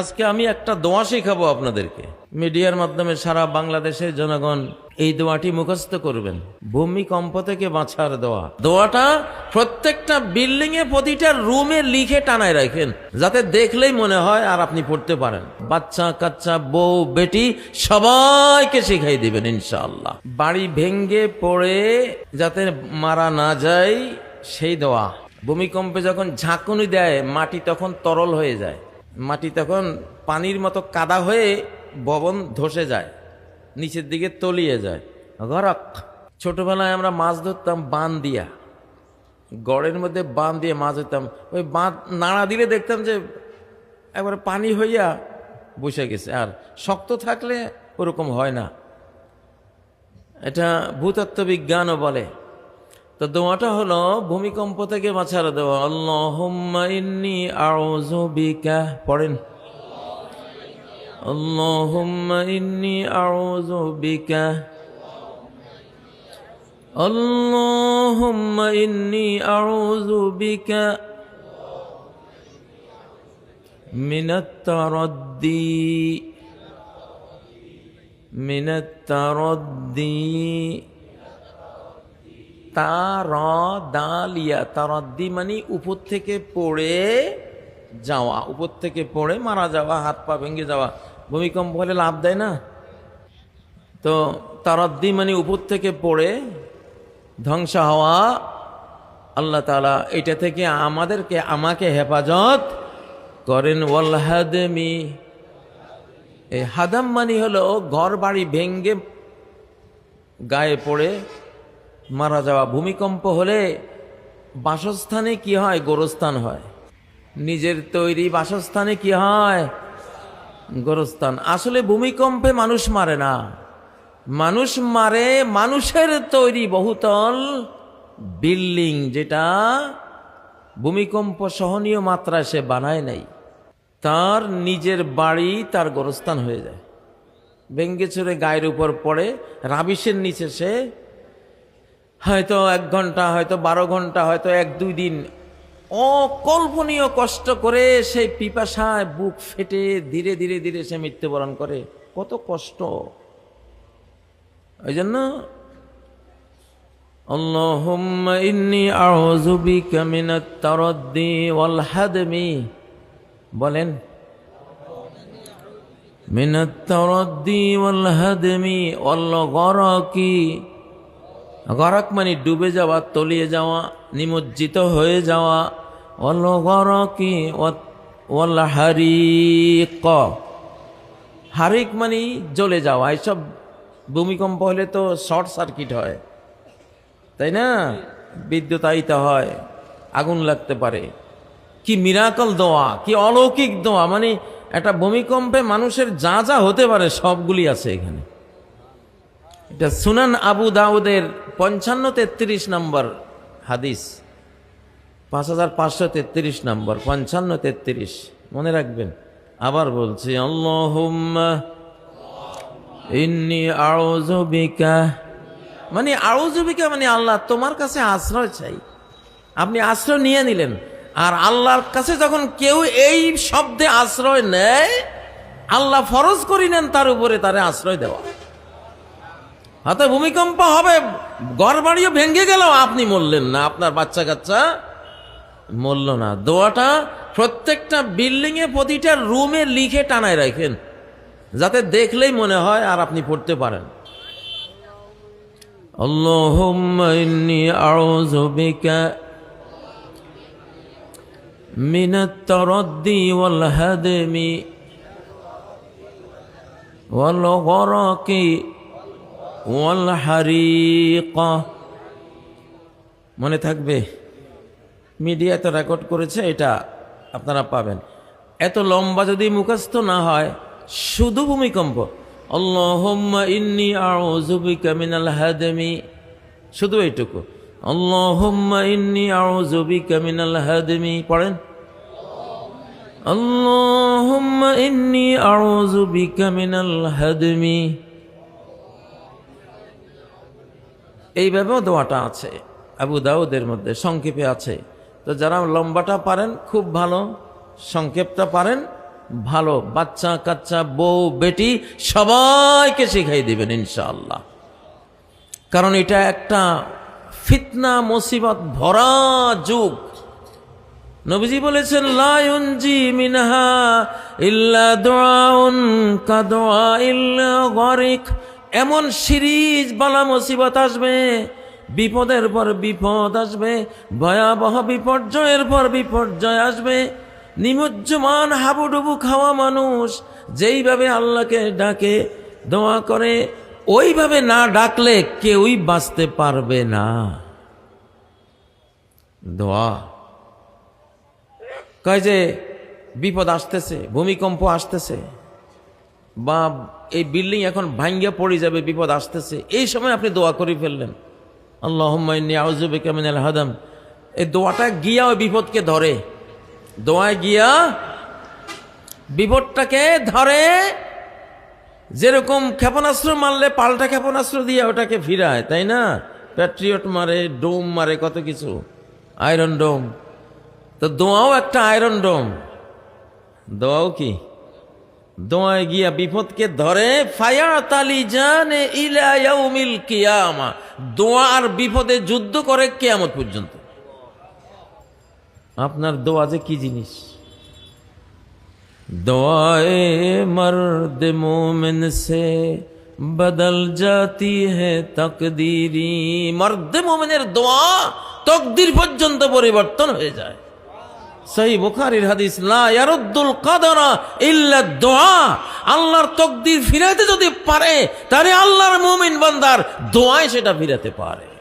আজকে আমি একটা দোয়া শেখাবো আপনাদেরকে। মিডিয়ার মাধ্যমে সারা বাংলাদেশের জনগণ এই দোয়াটি মুখস্থ করবেন। ভূমিকম্প থেকে বাঁচার দোয়া। দোয়াটা প্রত্যেকটা বিল্ডিং এ প্রতিটা রুমে লিখে টানায় রাখেন, যাতে দেখলেই মনে হয় আর আপনি পড়তে পারেন। বাচ্চা, কাচ্চা, বউ, বেটি সবাইকে শিখাই দিবেন ইনশাআল্লাহ। বাড়ি ভেঙ্গে পড়ে যাতে মারা না যায়, সেই দোয়া। ভূমিকম্পে যখন ঝাঁকুনি দেয়, মাটি তখন তরল হয়ে যায়। মাটি তখন পানির মতো কাদা হয়ে ভবন ধসে যায়, নিচের দিকে তলিয়ে যায়। গরক, ছোটবেলায় আমরা মাছ ধরতাম বান দিয়া। গড়ের মধ্যে বান দিয়ে মাছ ধরতাম। ওই বাঁধ নাড়া দিলে দেখতাম যে একবারে পানি হইয়া বসে গেছে। আর শক্ত থাকলে ওরকম হয় না। এটা ভূতত্ত্ব বিজ্ঞানও বলে। তো দোয়াটা হলো, ভূমিকম্প থেকে বাঁচার দেওয়া আল্লাহুম্মা ইন্নি পড়েন। আল্লাহুম্মা ইন্নি আউযু বিকা। আল্লাহুম্মা ইন্নি আউযু বিকা। মিনাত তারাদ্দি। তার দালিয়া তারদ্দি মানে উপর থেকে পড়ে যাওয়া, উপর থেকে পড়ে মারা যাওয়া, হাত পা ভেঙে যাওয়া। ভূমিকম্প হলে লাভ দেয় না? তো তারদ্দি মানে উপর থেকে পড়ে ধ্বংস হওয়া। আল্লাহ তালা এটা থেকে আমাদেরকে, আমাকে হেফাজত করেন। ওয়াল হাদমি এই হাদাম মানে হলো ঘর বাড়ি ভেঙ্গে গায়ে পড়ে। মারা যাওয়া ভূমিকম্প হলে বাসস্থানে কি হয়? গোরস্থান হয়। নিজের তৈরি বাসস্থানে কি হয়? গোরস্থান। আসলে ভূমিকম্পে মানুষ মারে না। মানুষ মারে মানুষের তৈরি বহুতল বিল্ডিং যেটা ভূমিকম্প সহনীয় মাত্রায় সে বানায় নাই। তার নিজের বাড়ি তার গোরস্থান হয়ে যায়। ভেঙ্গে চড়ে গায়ের উপর পড়ে, রাবিশের নিচে সে হয়তো এক ঘন্টা হয়তো বারো ঘন্টা হয়তো এক দুই দিন অকল্পনীয় কষ্ট করে সেই পিপাসায় বুক ফেটে ধীরে ধীরে ধীরে সে মৃত্যুবরণ করে কত কষ্ট ওই জন্য اللهم إني أعوذ بك من التردي والهدم বলেন من التردي والهدم والغرق গরক মানে ডুবে যাওয়া, তলিয়ে যাওয়া, নিমজ্জিত হয়ে যাওয়া অল গরকি ওয়াল হারিক। হারিক মানে জ্বলে যাওয়া এসব ভূমিকম্প হলে তো শর্ট সার্কিট হয়। তাই না? বিদ্যুতায়িত হয়, আগুন লাগতে পারে। কি মিরাকল দোয়া, কি অলৌকিক দোয়া মানে একটা ভূমিকম্পে মানুষের যা যা হতে পারে সবগুলি আছে এখানে। এটা সুনান আবু দাউদের পঞ্চান্ন তেত্রিশ নম্বর হাদিস, পাঁচ হাজার পাঁচশো তেত্রিশ নম্বর, পঞ্চান্ন তেত্রিশ। মনে রাখবেন, আবার বলছি ইন্নি আউযু বিকা। মানে আউযু বিকা মানে আল্লাহ তোমার কাছে আশ্রয় চাই। আপনি আশ্রয় নিয়ে নিলেন, আর আল্লাহর কাছে যখন কেউ এই শব্দে আশ্রয় নেয়, আল্লাহ ফরজ করি নেন তার উপরে তারে আশ্রয় দেওয়া। হাতে ভূমিকম্প হবে ঘর বাড়িও ভেঙে গেল। আপনি মরলেন না, আপনার বাচ্চা কাচ্চা মরল না। দোয়াটা প্রত্যেকটা বিল্ডিং এ প্রতিটা রুমে লিখে টানায় রাখেন, যাতে দেখলেই মনে হয় আর আপনি পড়তে পারেন। হাদমি ওয়াল হারিকা মনে থাকবে, মিডিয়া তো রেকর্ড করেছে, এটা আপনারা পাবেন। এত লম্বা যদি মুখস্থ না হয়, শুধু ভূমিকম্প। আল্লাহুম্মা ইন্নি আউযু বিকা মিনাল হাদমি। শুধু এইটুকু। আল্লাহুম্মা ইন্নি আউযু বিকা মিনাল হাদমি। পড়েন? আল্লাহুম্মা ইন্নি আউযু বিকা মিনাল হাদমি। এইভাবেও দোয়াটা আছে। আবু দাউদের মধ্যে সংক্ষেপে আছে। তো যারা লম্বাটা পারেন, খুব ভালো। সংক্ষেপটা পারেন, ভালো। বাচ্চা, কাচ্চা, বউ, বেটি, সবাইকে শিখাই দিবেন ইনশাআল্লাহ। কারণ এটা একটা ফিতনা, মুসিবত ভরা যুগ। নবীজি বলেছেন লায়ুনজি মিনহা ইল্লা দোয়াউন কাদোয়া ইল্লা গরিক। এমন সিরিজ বালা মুসিবত আসবে, বিপদের পর বিপদ আসবে, ভয়াবহ বিপর্যয়ের পর বিপর্যয় আসবে। নিমজ্জমান হাবুডুবু খাওয়া মানুষ যেইভাবে আল্লাহকে ডাকে, দোয়া করে, ওইভাবে না ডাকলে কেউই বাঁচতে পারবে না। দোয়া। কয় যে, বিপদ আসতেছে, ভূমিকম্প আসতেছে। বা এই বিল্ডিং এখন ভাঙ্গিয়া পড়ে যাবে, বিপদ আসতেছে। এই সময় আপনি দোয়া করে ফেললেন। আল্লাহ আউজুবিকামিনাল হাদাম। এই দোয়াটা গিয়া ওই বিপদকে ধরে। দোয়ায় গিয়া বিপদটাকে ধরে। যেরকম ক্ষেপণাস্ত্র মারলে পাল্টা ক্ষেপণাস্ত্র দিয়ে ওটাকে ফিরায় তাই না? প্যাট্রিয়ট মারে ডোম মারে, কত কিছু। আয়রন ডোম তো দোয়াও একটা আয়রন ডোম দোয়াও কি? দোয়ায় গিয়া বিপদকে ধরে, ফায়া তালি জানে ইলায়াউমিল কিয়ামা। দোয়া আর বিপদে যুদ্ধ করে কেয়ামত পর্যন্ত। আপনার দোয়া যে কি জিনিস? দোয়ায় মর্দ মোমেন সে বদল জাতি হে তকদিরি। মর্দ মোমেনের দোয়া তকদির পর্যন্ত পরিবর্তন হয়ে যায়। সেই বুখারির হাদিস, লা ইয়ারুদ্দুল কাদারা ইল্লা দোয়া। আল্লাহর তকদির ফিরাতে যদি পারে, তাহলে আল্লাহর মুমিন বান্দার দোয়ায় সেটা ফিরাতে পারে।